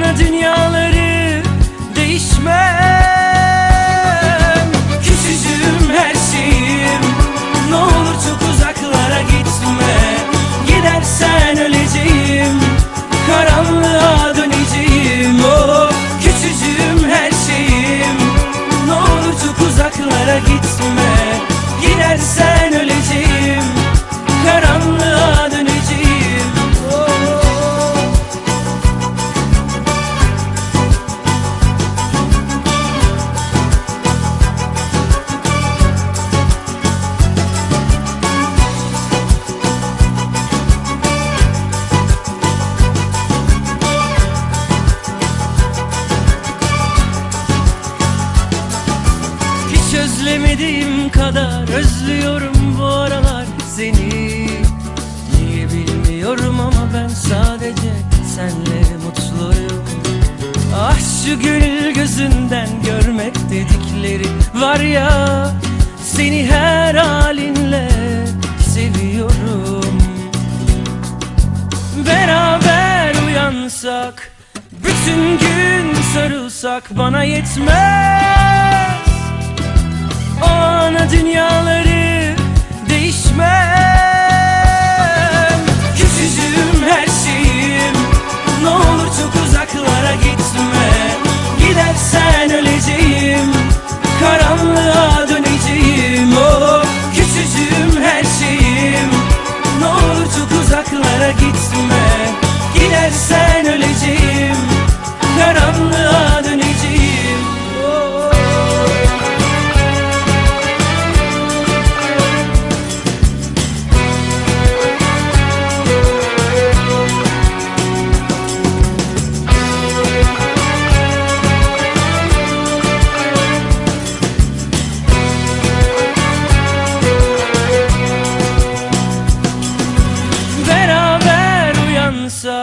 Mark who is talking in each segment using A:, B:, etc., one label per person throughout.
A: O ana dünyaları değişmem özlemediğim kadar özlüyorum bu aralar seni. Niye bilmiyorum ama ben sadece senle mutluyum. Ah şu gönül gözünden görmek dedikleri var ya Seni her halinle seviyorum. Beraber uyansak Bütün gün sarılsak bana yetmez ana dünyaları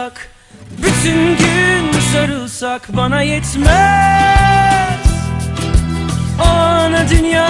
A: uyansak Bütün gün sarılsak bana yetmez. O ana dünyaları